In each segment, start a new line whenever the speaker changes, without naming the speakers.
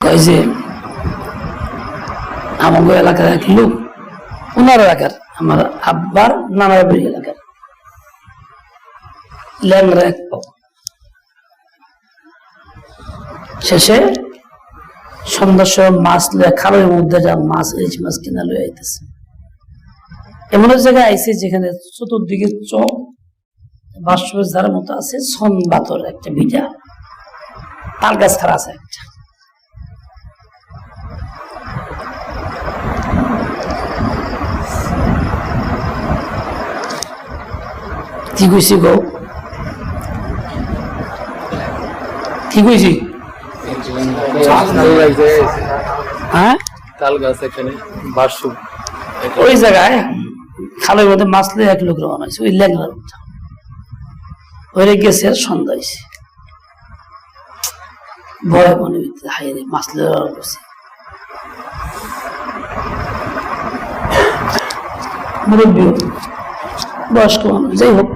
কয় যে আমাকে এলাকার এক লোক ওনার এলাকার, আমার আব্বার নানার বাড়ি এলাকার ল্যাংরা এক শেষে সন্ধ্যার সময় মাছ লয়ে খালের মধ্যে যা মাছ, ইলিশ মাছ কিনা লয়ে আইতেছে। এমন এক জায়গায় আইছে যেখানে চতুর্দিকে চক বাস্তবের ধারের মতো আছে সন বাতর, একটা ভিটা তাল গাছ খারা আছে একটা। কি কইছি গো কি কইছি হ্যাঁ ওই জায়গায় খালের মধ্যে মাছ এক লোক রওনা ওই গেছে ভয় মনে মাছ মুরব্বী বয়স্ক মানুষ যাই হোক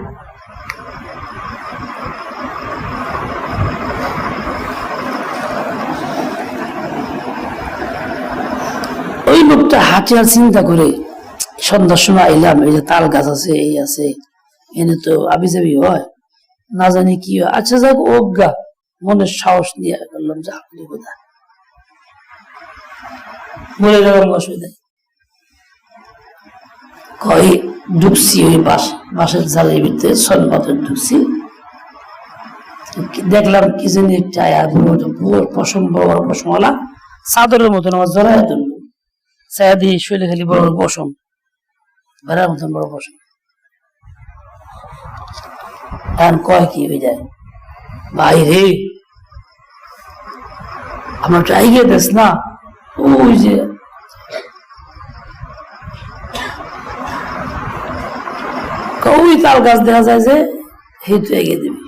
ওই লোকটা হাঁটে আর চিন্তা করে, সন্ধ্যার সময় আইলাম, এই যে তাল গাছ আছে, এই আছে, এনে তো আবি যাবি হয়, না জানি কি হয়। আচ্ছা যাক অজ্ঞা মনের সাহস নিয়ে করলাম যে আপনি কোথা বলে গেলাম অসুবিধা নেই। কই ঢুকছি ওই বাস, বাসের জালের ভিতরে সন্ন্যতের ঢুকছি দেখলাম কি জানি একটা পশম বড় পশমওয়ালা চাদরের মতন আমার জড়ায় ধরলো সায়াদি শুলে খালি বড় পশম বেড়ার মতন বড় এখন কয় কি হয়ে যায়? ভাই রে আমার ট্রাই গিয়ে দেশ না, ওই যে। ওই তাল গাছ দেখা যায় যে, হেঁটে এগিয়ে দিবি।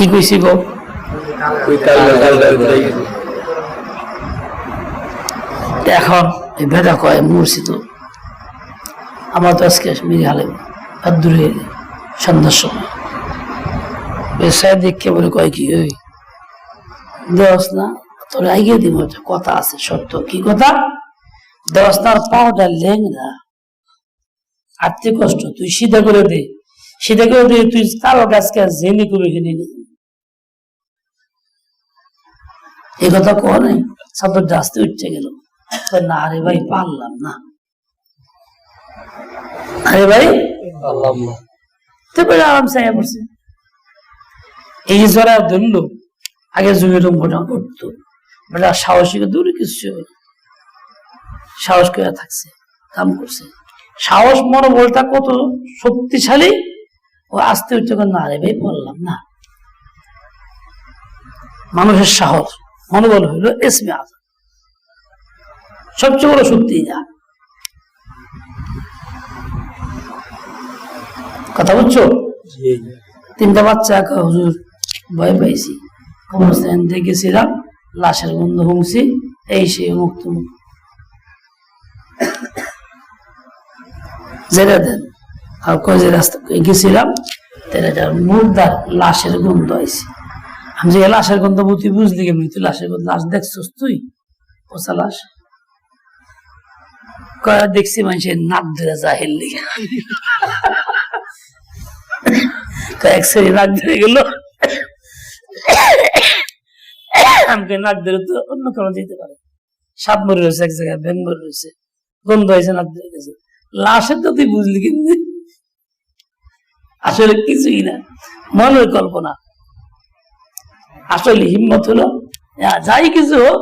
কি কইছি গো? এখন এই ভেদা কয় মূর্ছি তো। আমার তো আজকে মিরি হালে আর দূরে সন্ধ্যার সময় বেসায় দেখে বলে, কয় কি ওই দেওয়াস না, তোর আগে দিব কথা আছে, সত্য। কি কথা? দেওয়াস না, আর পাওটা লেংরা আর্থিক কষ্ট, তুই সিধা করে দে। সিধা করে দে, তুই তার গাছকে জেনে করে কিনে নে এই কথা কো নাই? সাদরটা আসতে উঠতে গেল। না রে ভাই পারলাম না। আরে ভাই
আল্লাহ
তারপরে আরামসে আয়া পড়ছে এই জরা ধরলো আগে জমির ঘটনা করতো বেটা সাহসিকে দূরে কিছু হবে সাহস করে থাকছে কাম করছে। সাহস মনোবলটা কত শক্তিশালী ও আস্তে উঠতে না রে ভাই বললাম না। মানুষের সাহস। মনোবল হইল এসমে আজ সবচেয়ে বড় শক্তি যা কথা বুঝছ? তিনটা বাচ্চা একা হুজুর ভয় পাইছি। কবরস্থান থেকে লাশের গন্ধ হুমছি এই সে মুক্ত জেরা দেন। আর কয় যে রাস্তা গেছিলাম তেরাটার মুর্দার লাশের গন্ধ আইছে। আমি যে লাশের গন্ধ বুঝি, বুঝলি কেমনি? তুই লাশের গন্ধ লাশ দেখছস তুই? পচা লাশ? কয়, দেখছি মানুষের নাক ধরে লিগে। কয়েক শ্রেণি নাক ধরে গেল। আমাকে নাক ধরে তো অন্য কোনো যেতে পারে। সাপ মরে রয়েছে এক জায়গায় ব্যাং মরে রয়েছে। গন্ধ হয়েছে, নাক ধরে গেছে। লাশের তো তুই বুঝলি কিন্তু আসলে কিছুই না। মনের কল্পনা। আসলে হিম্মত হলো যাই কিছু হোক,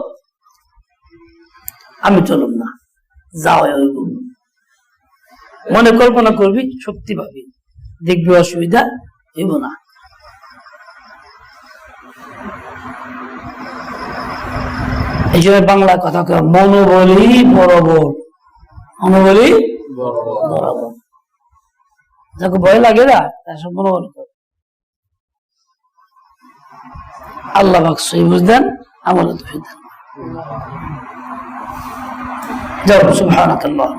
আমি চলুম না যাও মনে কল্পনা করবি শক্তি পাবি দেখবি অসুবিধা হইব না। এই জন্য বাংলা কথা কয়, মনোবলি বড়বর মনোবলি বরাবর। যাকে ভয় লাগে না, তার সব মনোবল করে। আল্লাহ পাক সহি বুঝদেন আমলে তো দেন যাও সুবহানাকাল্লাহ